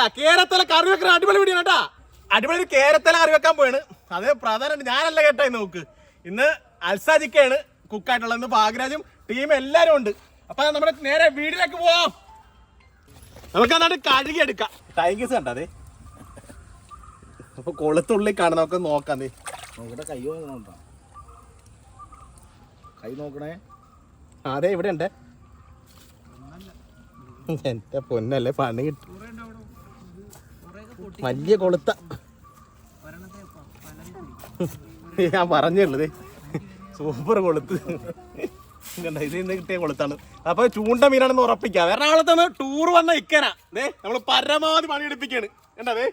മാത്രല്ല കേരത്തല കറി വെക്കുന്ന അടിപൊളി വീടിയാണ് കേട്ടാ. അടിപൊളി കേരത്തല കറി വെക്കാൻ പോയാണ് അത് പ്രധാനമായിട്ട് ഞാനല്ല കേട്ടായി നോക്ക്. ഇന്ന് അൽസാജിക്കാണ് കുക്കായിട്ടുള്ളത്. ഇന്ന് ഭാഗ്യരാജും ടീം എല്ലാരും ഉണ്ട്. അപ്പൊ നമ്മുടെ നേരെ വീടിലേക്ക് പോവാം. നമുക്ക് അതാണ്ട് കഴുകി എടുക്കാം. ടൈഗേഴ്സ് കണ്ടതേ അപ്പൊ കൊളുത്തുള്ളിൽ കാണാം നമുക്ക് നോക്കാം ദേ. നോക്കട്ടെ കൈ നോക്കണോട്ടോ കൈ നോക്കണേ? അതെ ഇവിടെ ഉണ്ട്. എന്റെ പൊന്നല്ലേ പണി കിട്ടും. വലിയ കൊളുത്ത. ഞാൻ പറഞ്ഞുള്ളത്. സൂപ്പർ കൊളുത്ത്. ഇത് ഇന്ന് കിട്ടിയ കൊളുത്താണ്. അപ്പൊ ചൂണ്ട മീനാണെന്ന് ഉറപ്പിക്കാം. എറണാകുളത്താണ് ടൂർ വന്ന ഇക്കന. ദേ നമ്മൾ പരമാവധി പണിയെടുപ്പിക്കാണ്. കണ്ടതേ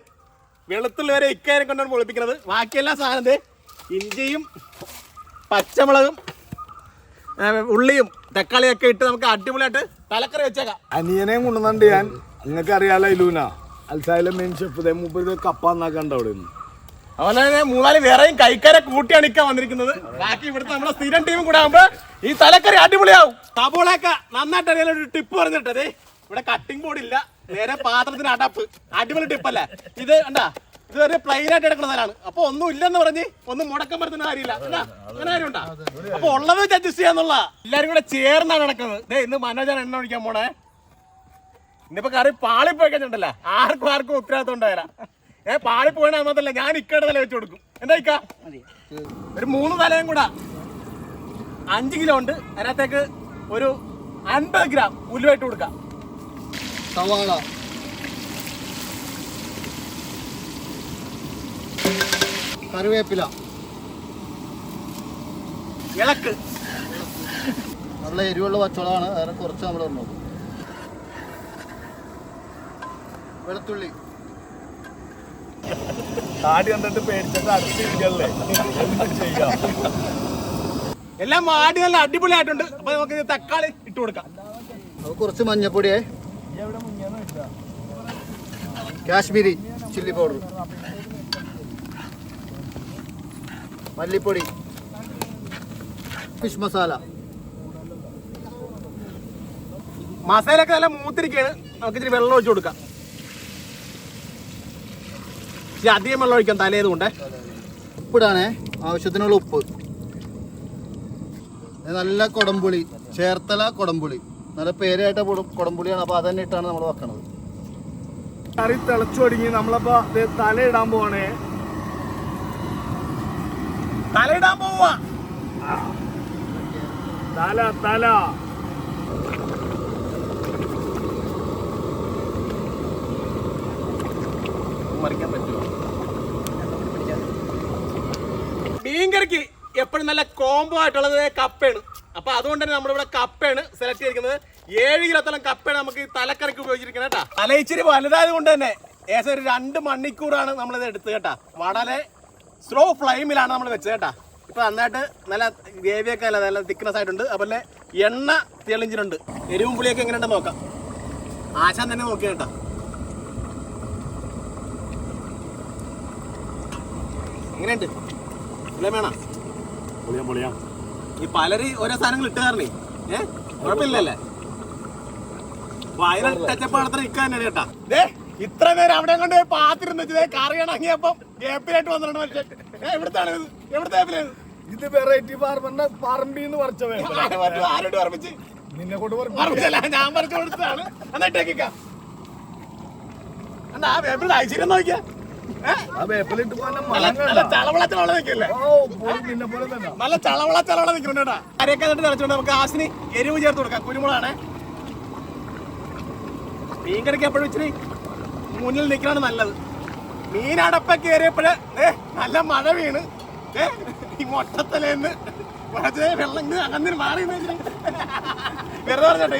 വെളുത്തുള്ളി വരെ ഇക്കനെ കൊണ്ടാണ് പൊളിപ്പിക്കുന്നത് ബാക്കിയെല്ലാ സാധനം ദേ ഇഞ്ചിയും പച്ചമുളകും ഉള്ളിയും തക്കാളിയൊക്കെ ഇട്ട് നമുക്ക് അടിപൊളിയായിട്ട് തലക്കറി വെച്ചേക്കാം. അനിയനെയും കൊണ്ടുവന്നുണ്ട് ഞാൻ. നിങ്ങൾക്ക് അറിയാലോ ഇലൂന അൽസായിലെ മെയിൻ ഷെഫ് മുമ്പ് കപ്പ എന്നാക്കണ്ട അവിടെ നിന്ന് അതുപോലെ തന്നെ മൂന്നാൽ വേറെയും കൈക്കാരെ കൂട്ടിയാണ് ഇക്കാൻ വന്നിരിക്കുന്നത്. ബാക്കി ഇവിടുത്തെ നമ്മുടെ സ്ഥിരം ടീമും കൂടെ ആകുമ്പോ ഈ തലക്കറി അടിപൊളിയാവും. സബോളയൊക്കെ നന്നായിട്ട് അറിയാൻ ഒരു ടിപ്പ് പറഞ്ഞിട്ടത് ഇവിടെ കട്ടിംഗ് ബോർഡ് ഇല്ല നേരെ പാത്രത്തിന് അടപ്പ്. അടിപൊളി ടിപ്പല്ലേ ഇത് കണ്ടാ ഇത് ഒരു പ്ലെയിൻ ആയിട്ട് എടുക്കുന്ന സ്ഥലമാണ് അപ്പൊ ഒന്നും ഇല്ലെന്ന് പറഞ്ഞ് ഒന്നും മുടക്കം വരുത്തുന്ന കാര്യമില്ല. അങ്ങനെ കാര്യമുണ്ടാ അപ്പൊ ഉള്ളത് വെച്ച് അഡ്ജസ്റ്റ് ചെയ്യാന്നുള്ള എല്ലാരും കൂടെ ചേർന്നാണ് നടക്കുന്നത്. ദേ ഇന്ന് മനോജാണ് എണ്ണ ഒഴിക്കാൻ പോണേ. ഇന്നിപ്പോ കറി പാളി പോയി കഴിഞ്ഞിട്ടുണ്ടല്ലോ ആർക്കും ആർക്കും ഉത്തരവാദിത്വം ഉണ്ടായില്ല ഏ പാളി പോയണ മാത്രല്ല ഞാൻ ഇക്കയുടെ തല വെച്ച് കൊടുക്കും. എന്താ ഇക്ക? ഒരു മൂന്ന് തലയും കൂടെ. അഞ്ച് കിലോ ഉണ്ട്. അതിനകത്തേക്ക് ഒരു അൻപത് ഗ്രാം ഉലുവായിട്ട് കൊടുക്കാം. സവാള. കറിവേപ്പില. ഇളക്ക്. നല്ല എരിവുള്ള പച്ചവളമാണ്. അതിനെ കുറച്ച് നമ്മൾ ഇടണം വെളുത്തുള്ളി. താടി കണ്ടിട്ട് പേടിച്ചിട്ട് അടുത്തിരിക്കല്ലേ ചെയ്യാം. എല്ലാം മാടി നല്ല അടിപൊളിയായിട്ടുണ്ട്. അപ്പൊ നമുക്ക് തക്കാളി ഇട്ട് കൊടുക്കാം. കുറച്ച് മഞ്ഞപ്പൊടിയേ. Kashmiri chilli powder. മല്ലിപ്പൊടി. ഫിഷ് മസാല. മസാലയൊക്കെ നല്ല മൂത്തിരിക്കാണ് നമുക്ക് ഇച്ചിരി വെള്ളം ഒഴിച്ചു കൊടുക്കാം. ഇച്ചിരി അധികം വെള്ളം ഒഴിക്കാൻ തലേത് കൊണ്ടേ ഉപ്പിടാനേ ആവശ്യത്തിനുള്ള ഉപ്പ്. നല്ല കൊടംപുളി ചേർത്തല കൊടംപുളി. നല്ല പേരായിട്ട് കൊടംപുളിയാണ്. അപ്പോൾ അതന്നെ ഇട്ടാണ് നമ്മൾ വെക്കണത്. കറി തിളച്ചു തുടങ്ങി. നമ്മളപ്പോ ദേ തല ഇടാൻ പോവാണേ. തല ഇടാൻ പോവാ. തല തല. മറിക്കാൻ പറ്റുമോ? മീൻകറിക്ക് എപ്പോഴും നല്ല കോംബോ ആയിട്ടുള്ളത് കപ്പയാണ്. അപ്പൊ അതുകൊണ്ട് തന്നെ നമ്മളിവിടെ കപ്പയാണ് സെലക്ട് ചെയ്തിരിക്കുന്നത്. ഏഴ് കിലോത്തോളം കപ്പയാണ് നമുക്ക് തലക്കറിക്ക് ഉപയോഗിച്ചിരിക്കുന്നത് കേട്ടാ. തല ഇച്ചിരി വലുതായത് കൊണ്ട് തന്നെ ഏകദേശം ഒരു രണ്ട് മണിക്കൂറാണ് നമ്മളിത് എടുത്തത് കേട്ടാ. വളരെ സ്ലോ ഫ്ലെയിമിലാണ് നമ്മൾ വെച്ചത് കേട്ടാ. ഇപ്പൊ നന്നായിട്ട് നല്ല ഗ്രേവിയൊക്കെ അല്ല നല്ല തിക്നെസ് ആയിട്ടുണ്ട്. അതുപോലെ എണ്ണ തെളിഞ്ഞിട്ടുണ്ട്. എരിവും പുളിയൊക്കെ എങ്ങനെയുണ്ടെന്ന് നോക്കാം. ആശാൻ തന്നെ നോക്കിയാ കേട്ടാ. എങ്ങനെയുണ്ട്? ഇല്ല വേണം? പൊളിയാ പൊളിയാ. ഈ പലര് ഓരോ സാധനങ്ങൾ ഇട്ട് കാരണേ ഏ? കുഴപ്പമില്ലല്ലേ? വയറൽ ടച്ചപ്പാടത്ര ഇക്കാന്നെ കേട്ടാ. ദേ ഇത്ര നേരം അവിടെ കൊണ്ട് പാത്തിരുന്ന് വെച്ചത് കറി ഇണങ്ങിയപ്പം ഏപ്പിലായിട്ട് വന്നിട്ടുണ്ട് മനുഷ്യൻ. എവിടുത്താണ് എവിടുത്തെ ഏപ്പിലാണ് ഇത്? വെറൈറ്റി ഫാർമറിന്റെ പറമ്പിന്ന് പറിച്ച വേപ്പല ആരോട് ഓർമ്മിച്ച് നിന്നെ കൊണ്ട് ഞാൻ പറിച്ചു കൊടുത്തതാണ്. എന്നിട്ടേക്കാം എന്നാ വേപ്പിൽ ഐശ്വര്യം നോക്കിയാ നല്ല ചളവള ചളവള നിൽക്കുന്നുണ്ട് അരയൊക്കെ എന്നിട്ട് തിളച്ചുകൊണ്ട് നമുക്ക് ആസിന് എരിവ് ചേർത്ത് കൊടുക്കാം. കുരുമുളകാണ്. മീൻ കറിക്ക് എപ്പോഴും ഇച്ചിരി മുന്നിൽ നിൽക്കണതാണ് നല്ലത്. മീനടപ്പ കയറിയപ്പോഴ് ഏ നല്ല മഴ വീണ്. ഈ മൊട്ടത്തലേന്ന് കുറച്ച് വെള്ളം അങ്ങനെ മാറി വെറുതെ പറഞ്ഞോട്ടെ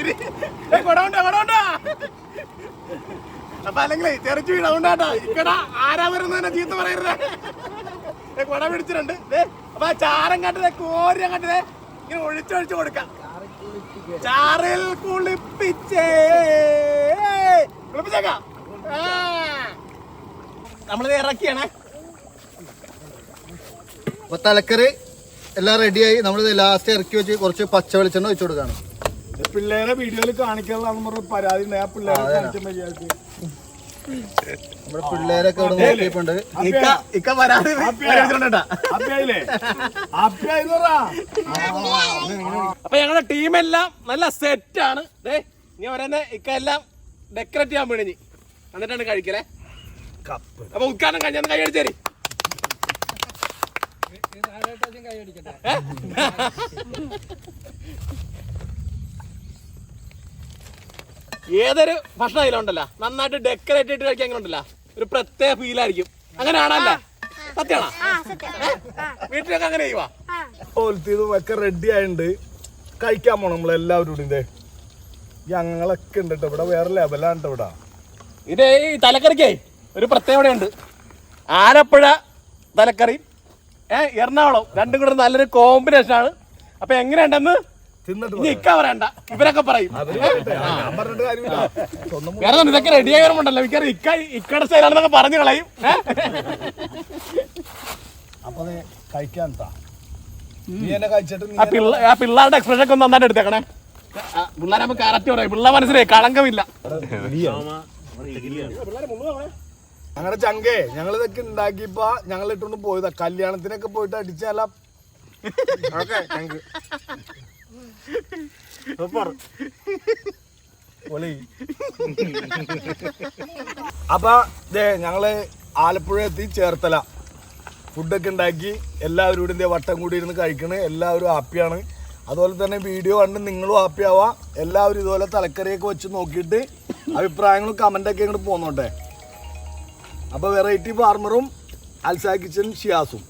കൊടമുണ്ടോ കൊടമുണ്ടോ അപ്പൊ അല്ലെങ്കിൽ തെറിച്ചു വീട് അതുകൊണ്ടാട്ടോ ഇക്കട ആരാ വരുന്നതിനെ ചീത്ത പറയരുത്. കുട പിടിച്ചിട്ടുണ്ട്. അപ്പൊ ആ ചാരം കണ്ടത് കോരി കണ്ടത് ഇങ്ങനെ ഒഴിച്ചൊഴിച്ചു കൊടുക്കാം. ചാറിൽ കുളിപ്പിച്ചേ. കുളിപ്പിച്ചേക്കാം. നമ്മളിത് ഇറക്കിയാണേ. അപ്പൊ തലക്കറി എല്ലാം റെഡിയായി നമ്മളിത് ലാസ്റ്റ് ഇറക്കി വെച്ച് കുറച്ച് പച്ച വെളിച്ചെണ്ണ ഒഴിച്ചു കൊടുക്കുകയാണ് പിള്ളേരെ വീഡിയോയിൽ കാണിക്കാന്ന് പറഞ്ഞ പരാതി ഉണ്ട്. ആ പിള്ളേരെ കാണിച്ച മര്യാദയ്ക്ക് നമ്മുടെ പിള്ളേരൊക്കെ ഇവിടെ നോക്കിയിട്ടുണ്ട്. ഇക്ക അപ്പൊ ഞങ്ങളുടെ ടീമെല്ലാം നല്ല സെറ്റ് ആണ്. ദേ ഇനി പറയുന്ന ഇക്ക എല്ലാം ഡെക്കറേറ്റ് ചെയ്യാൻ വേണ്ടി എന്നിട്ടാണ് കഴിക്കലേ. അപ്പൊ ഉദ്ഘാടനം കഴിഞ്ഞാൽ കൈ അടിച്ചേരി ഏതൊരു ഭക്ഷണം അതിലുണ്ടല്ലോ നന്നായിട്ട് ഡെക്കറേറ്റ് ചെയ്തിട്ട് കഴിക്കാൻ ഉണ്ടല്ലോ. ഒരു പ്രത്യേക ഫീൽ ആയിരിക്കും. അങ്ങനെയാണല്ലേ? സത്യമാണോ? വീട്ടിലൊക്കെ അങ്ങനെ ചെയ്യുവാ? പോലത്തതും ഒക്കെ റെഡി ആയിട്ടുണ്ട് കഴിക്കാൻ പോണം നമ്മളെല്ലാവരും കൂടി ഇതേ. ഞങ്ങളൊക്കെ ഉണ്ട് ഇവിടെ വേറെ ലെവലാണ് ഇവിടെ. ഇത് ഈ തലക്കറിക്കേ ഒരു പ്രത്യേകത ഉണ്ട്. ആലപ്പുഴ തലക്കറി. ഏഹ് എറണാകുളം. രണ്ടും കൂടെ നല്ലൊരു കോമ്പിനേഷൻ ആണ്. അപ്പൊ എങ്ങനെയുണ്ടെന്ന് ഇക്ക പറയണ്ട ഇവരൊക്കെ പറയും. ഇതൊക്കെ റെഡി ആയി വരുമ്പോണ്ടല്ലോ മിക്കവാറും ഇക്ക ഇക്കയുടെ സ്റ്റൈലാണെന്നൊക്കെ പറഞ്ഞു കളയും? അപ്പൊ കഴിക്കാൻ ആ പിള്ള ആ പിള്ളേരുടെ എക്സ്പ്രഷൻ ഒക്കെ ഒന്ന് നന്നായിട്ട് എടുത്തേക്കണേ. പിള്ളേരാകുമ്പോ കാരറ്റ് പറയും. പിള്ളേർ മനസ്സിലായി? കളങ്കമില്ല. ഞങ്ങളുടെ ചങ്കേ ഞങ്ങൾ ഇതൊക്കെ ഉണ്ടാക്കിയപ്പോ ഞങ്ങൾ ഇട്ടുകൊണ്ട് പോയതാ. കല്യാണത്തിനൊക്കെ പോയിട്ട് അടിച്ചാല അപ്പൊ ദേ ഞങ്ങൾ ആലപ്പുഴ എത്തി ചേർത്തല. ഫുഡൊക്കെ ഉണ്ടാക്കി എല്ലാവരും ഇവിടെ വട്ടം കൂടി ഇരുന്ന് കഴിക്കണ്. എല്ലാവരും ഹാപ്പിയാണ് അതുപോലെ തന്നെ വീഡിയോ കണ്ട് നിങ്ങളും ഹാപ്പി ആവാ. എല്ലാവരും ഇതുപോലെ തലക്കറിയൊക്കെ വെച്ച് നോക്കിയിട്ട് അഭിപ്രായങ്ങളും കമന്റൊക്കെ ഇങ്ങോട്ട് പോന്നോട്ടെ. അപ്പോൾ വെറൈറ്റി ഫാർമറും അൽസാ കിച്ചൻ ഷിയാസും.